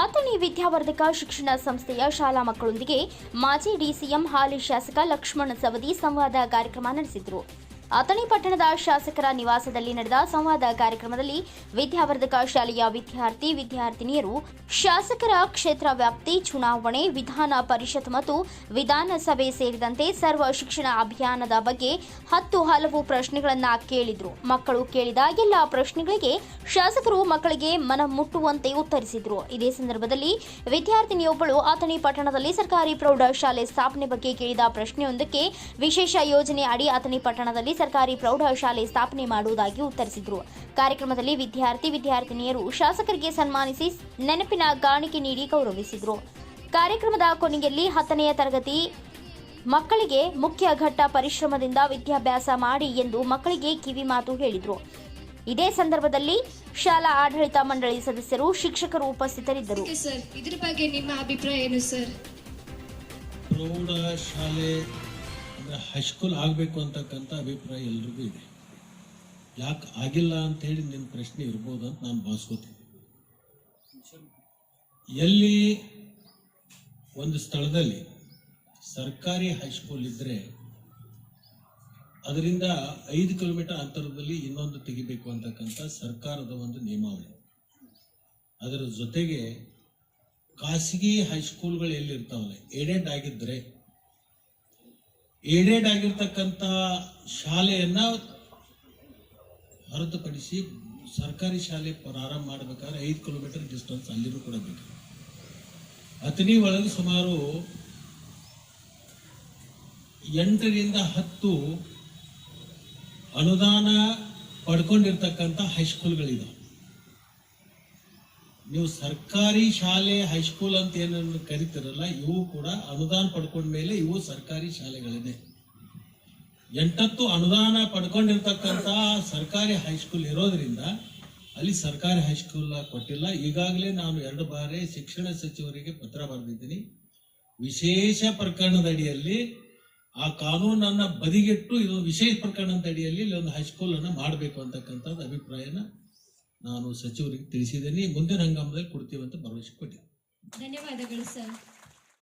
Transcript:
ಆತನಿ ವಿದ್ಯಾವರ್ಧಕ ಶಿಕ್ಷಣ ಸಂಸ್ಥೆಯ ಶಾಲಾ ಮಕ್ಕಳೊಂದಿಗೆ ಮಾಜಿ ಡಿಸಿಎಂ ಹಾಲಿ ಶಾಸಕ ಲಕ್ಷ್ಮಣ ಸವದಿ ಸಂವಾದ ಕಾರ್ಯಕ್ರಮ ನಡೆಸಿದರು. ಆತನಿ ಪಟ್ಟಣದ ಶಾಸಕರ ನಿವಾಸದಲ್ಲಿ ನಡೆದ ಸಂವಾದ ಕಾರ್ಯಕ್ರಮದಲ್ಲಿ ವಿದ್ಯಾವರ್ಧಕ ಶಾಲೆಯ ವಿದ್ಯಾರ್ಥಿ ವಿದ್ಯಾರ್ಥಿನಿಯರು, ಶಾಸಕರ ಕ್ಷೇತ್ರ ವ್ಯಾಪ್ತಿ ಚುನಾವಣೆ, ವಿಧಾನ ಪರಿಷತ್ ಮತ್ತು ವಿಧಾನಸಭೆ ಸೇರಿದಂತೆ ಸರ್ವ ಶಿಕ್ಷಣ ಅಭಿಯಾನದ ಬಗ್ಗೆ ಹತ್ತು ಹಲವು ಪ್ರಶ್ನೆಗಳನ್ನು ಕೇಳಿದ್ರು. ಮಕ್ಕಳು ಕೇಳಿದ ಎಲ್ಲ ಪ್ರಶ್ನೆಗಳಿಗೆ ಶಾಸಕರು ಮಕ್ಕಳಿಗೆ ಮನ ಮುಟ್ಟುವಂತೆ ಉತ್ತರಿಸಿದ್ರು. ಇದೇ ಸಂದರ್ಭದಲ್ಲಿ ವಿದ್ಯಾರ್ಥಿನಿಯೊಬ್ಬಳು ಅಥಣಿ ಪಟ್ಟಣದಲ್ಲಿ ಸರ್ಕಾರಿ ಪ್ರೌಢಶಾಲೆ ಸ್ಥಾಪನೆ ಬಗ್ಗೆ ಕೇಳಿದ ಪ್ರಶ್ನೆಯೊಂದಕ್ಕೆ ವಿಶೇಷ ಯೋಜನೆ ಅಡಿ ಅಥಣಿ ಪಟ್ಟಣದಲ್ಲಿ ಸರ್ಕಾರಿ ಪ್ರೌಢಶಾಲೆ ಸ್ಥಾಪನೆ ಮಾಡುವುದಾಗಿ ಉತ್ತರಿಸಿದರು. ಕಾರ್ಯಕ್ರಮದಲ್ಲಿ ವಿದ್ಯಾರ್ಥಿ ವಿದ್ಯಾರ್ಥಿನಿಯರು ಶಾಸಕರಿಗೆ ಸನ್ಮಾನಿಸಿ ನೆನಪಿನ ಕಾಣಿಕೆ ನೀಡಿ ಗೌರವಿಸಿದರು. ಕಾರ್ಯಕ್ರಮದ ಕೊನೆಯಲ್ಲಿ ಹತ್ತನೆಯ ತರಗತಿ ಮಕ್ಕಳಿಗೆ ಮುಖ್ಯ ಘಟ್ಟ ಪರಿಶ್ರಮದಿಂದ ವಿದ್ಯಾಭ್ಯಾಸ ಮಾಡಿ ಎಂದು ಮಕ್ಕಳಿಗೆ ಕಿವಿ ಮಾತು ಹೇಳಿದರು. ಇದೇ ಸಂದರ್ಭದಲ್ಲಿ ಶಾಲಾ ಆಡಳಿತ ಮಂಡಳಿ ಸದಸ್ಯರು ಶಿಕ್ಷಕರು ಉಪಸ್ಥಿತರಿದ್ದರು. ಓಕೆ ಸರ್ ಇದ್ರ ಬಗ್ಗೆ ನಿಮ್ಮ ಅಭಿಪ್ರಾಯ ಏನು ಸರ್ ಪ್ರೌಢ ಶಾಲೆ ಹೈಸ್ಕೂಲ್ ಆಗಬೇಕು ಅಂತಕ್ಕಂಥ ಅಭಿಪ್ರಾಯ ಎಲ್ರಿಗೂ ಇದೆ. ಯಾಕೆ ಆಗಿಲ್ಲ ಅಂತ ಹೇಳಿ ನಿನ್ನ ಪ್ರಶ್ನೆ ಇರ್ಬೋದು ಅಂತ ನಾನು ಭಾವಿಸ್ಕೋತೀನಿ. ಎಲ್ಲಿ ಒಂದು ಸ್ಥಳದಲ್ಲಿ ಸರ್ಕಾರಿ ಹೈಸ್ಕೂಲ್ ಇದ್ದರೆ ಅದರಿಂದ ಐದು ಕಿಲೋಮೀಟರ್ ಅಂತರದಲ್ಲಿ ಇನ್ನೊಂದು ತೆಗಿಬೇಕು ಅಂತಕ್ಕಂಥ ಸರ್ಕಾರದ ಒಂದು ನಿಯಮಾವಳಿ. ಅದರ ಜೊತೆಗೆ ಖಾಸಗಿ ಹೈಸ್ಕೂಲ್ಗಳು ಎಲ್ಲಿರ್ತಾವಲ್ಲ ಏಡೆಡ್ ಆಗಿದ್ರೆ ಏಡೆಡ್ ಆಗಿರ್ತಕ್ಕಂಥ ಶಾಲೆಯನ್ನ ಹೊರತುಪಡಿಸಿ ಸರ್ಕಾರಿ ಶಾಲೆ ಪ್ರಾರಂಭ ಮಾಡ್ಬೇಕಾದ್ರೆ ಐದು ಕಿಲೋಮೀಟರ್ ಡಿಸ್ಟೆನ್ಸ್ ಅಲ್ಲಿನೂ ಕೂಡ ಬೇಕು. ಅತನಿ ಒಳಗೆ ಸುಮಾರು ಎಂಟರಿಂದ ಹತ್ತು ಅನುದಾನ ಪಡ್ಕೊಂಡಿರ್ತಕ್ಕಂಥ ಹೈಸ್ಕೂಲ್ಗಳಿದಾವೆ ನೀವು ಸರ್ಕಾರಿ ಶಾಲೆ ಹೈಸ್ಕೂಲ್ ಅಂತ ಏನನ್ನು ಕರಿತಿರಲ್ಲ, ಇವು ಕೂಡ ಅನುದಾನ ಪಡ್ಕೊಂಡ ಮೇಲೆ ಇವು ಸರ್ಕಾರಿ ಶಾಲೆಗಳಿದೆ. ಎಂಟತ್ತು ಅನುದಾನ ಪಡ್ಕೊಂಡಿರ್ತಕ್ಕಂಥ ಸರ್ಕಾರಿ ಹೈಸ್ಕೂಲ್ ಇರೋದ್ರಿಂದ ಅಲ್ಲಿ ಸರ್ಕಾರಿ ಹೈಸ್ಕೂಲ್ ಕೊಟ್ಟಿಲ್ಲ. ಈಗಾಗಲೇ ನಾನು ಎರಡು ಬಾರಿ ಶಿಕ್ಷಣ ಸಚಿವರಿಗೆ ಪತ್ರ ಬರೆದಿದ್ದೀನಿ. ವಿಶೇಷ ಪ್ರಕರಣದ ಅಡಿಯಲ್ಲಿ ಆ ಕಾನೂನನ್ನ ಬದಿಗಿಟ್ಟು ಇದು ವಿಶೇಷ ಪ್ರಕರಣದ ಅಡಿಯಲ್ಲಿ ಇಲ್ಲಿ ಒಂದು ಹೈಸ್ಕೂಲ್ ಅನ್ನ ಮಾಡಬೇಕು ಅಂತಕ್ಕಂಥದ್ದು ಅಭಿಪ್ರಾಯನ ನಾನು ಸಚಿವರಿಗೆ ತಿಳಿಸಿದ್ದೀನಿ ಮುಂದಿನ ಹಂಗಾಮದಲ್ಲಿ ಕೊಡ್ತೀವಿ ಅಂತ ಭರವಸೆ ಕೊಟ್ಟಿದ್ದೀನಿ. ಧನ್ಯವಾದಗಳು ಸರ್.